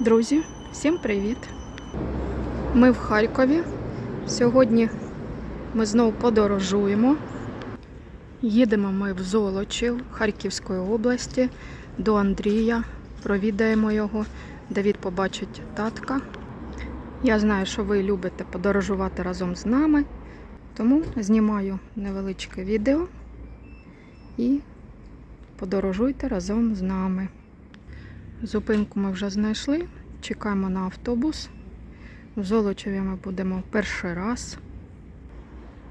Друзі, всім привіт! Ми в Харкові. Сьогодні ми знову подорожуємо. Їдемо ми в Золочів Харківської області до Андрія. Провідаємо його. Давід побачить татка. Я знаю, що ви любите подорожувати разом з нами, тому знімаю невеличке відео і подорожуйте разом з нами. Зупинку ми вже знайшли. Чекаємо на автобус. В Золочеві ми будемо перший раз.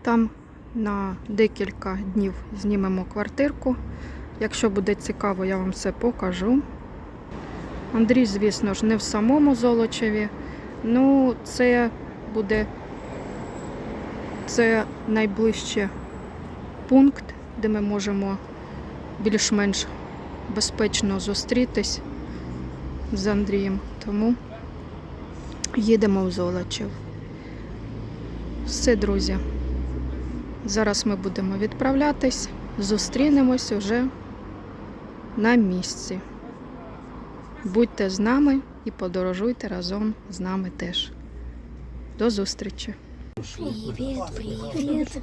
Там на декілька днів знімемо квартирку. Якщо буде цікаво, я вам все покажу. Андрій, звісно ж, не в самому Золочеві. Ну, це буде це найближче пункт, де ми можемо більш-менш безпечно зустрітись з Андрієм. Тому їдемо в Золочів. Все, друзі. Зараз ми будемо відправлятись, зустрінемось уже на місці. Будьте з нами і подорожуйте разом з нами теж. До зустрічі! Привет, привет.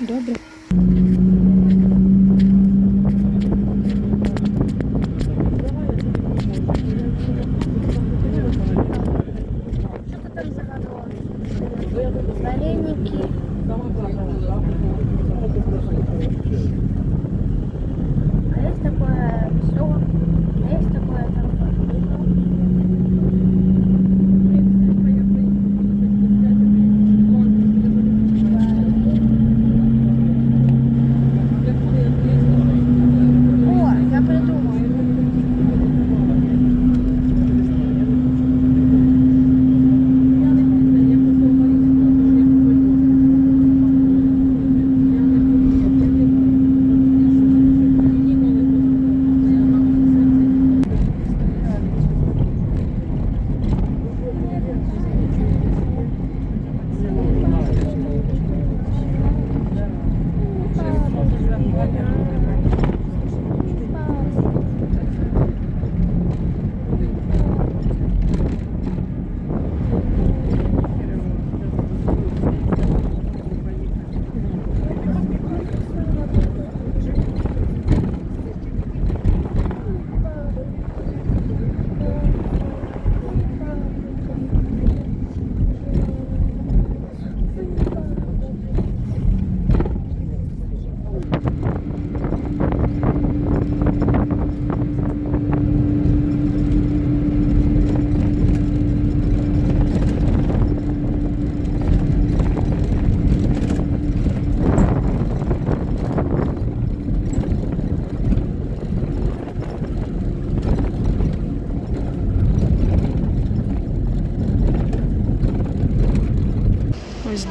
Добре. Thank you.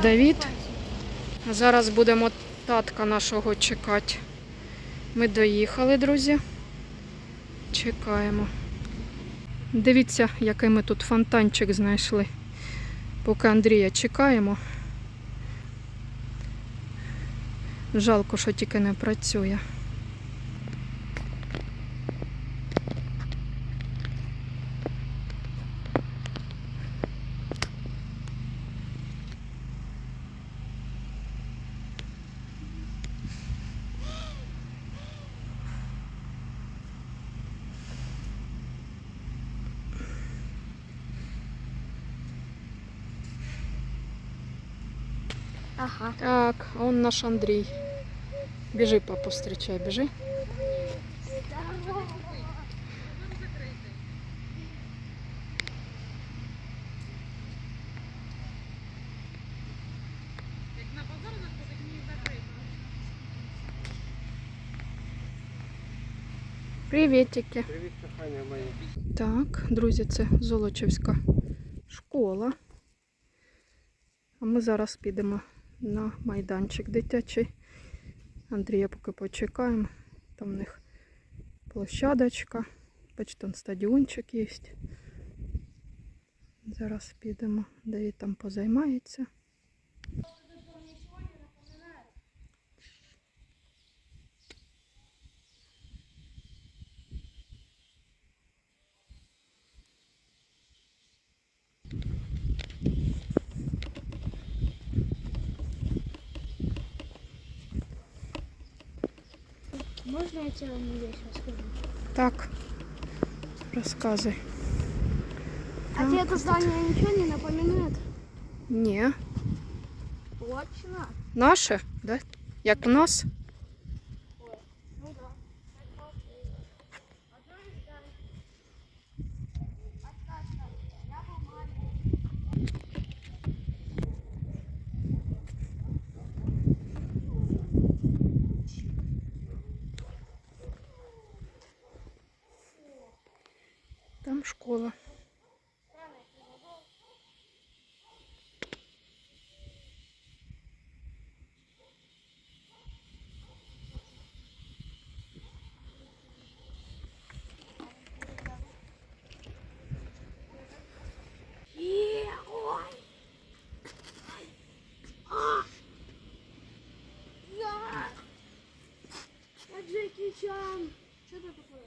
Давід. Зараз будемо татка нашого чекати. Ми доїхали, друзі. Чекаємо. Дивіться, який ми тут фонтанчик знайшли. Поки Андрія чекаємо. Жалко, що тільки не працює. Ага. Так, он наш Андрій. Біжи, папу, зустрічай, біжи. Привітики. Привіт, кохання моє. Так, друзі, це Золочівська школа. А ми зараз підемо на майданчик дитячий. Андрія поки почекаємо. Там у них площадочка. Там стадіончик є. Зараз підемо, де він там позаймається. Можно я тебе одну вещь расскажу? Так, розказуй. А тебе это здание ничего не напоминает? Ні. Точно? Наше, да? Як в нас? Чан. Что это такое?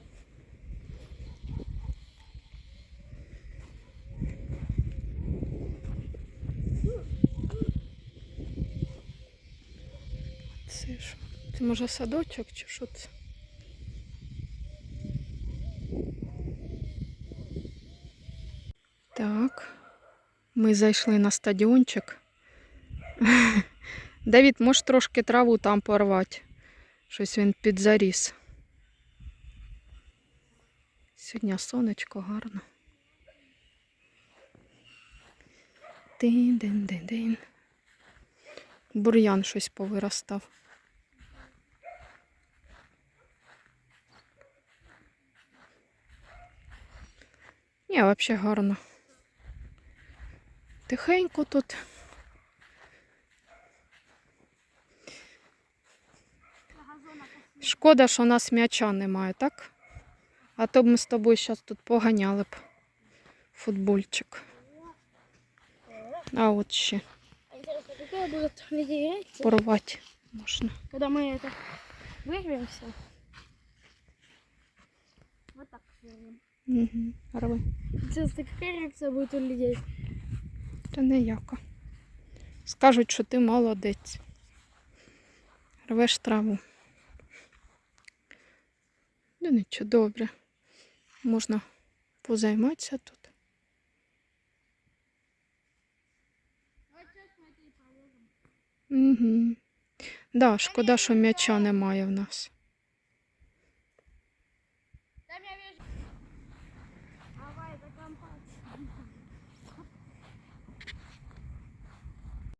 Це що? Це може садочок чи що це? Так. Ми зайшли на стадіончик. Давід, можеш трошки траву там порвати? Щось він підзаріс. Сьогодні сонечко гарно. Дин-дин-дин-дин. Бур'ян щось повиростав. Ні, взагалі гарно. Тихенько тут. Шкода, що у нас м'яча немає, так? А то б ми з тобою зараз тут поганяли б футбольчик. А от ще А интересно, какая будет людей реакция, порвати можна. когда мы это вырвемся? Вот так вырвем. Угу. Рви. Интересно, какая реакция будет у людей? Та ніяка. Скажуть, що ти молодець. Рвеш траву. Ну нічого, добре. Можна позайматися тут. Угу. Да, шкода, що м'яча немає в нас.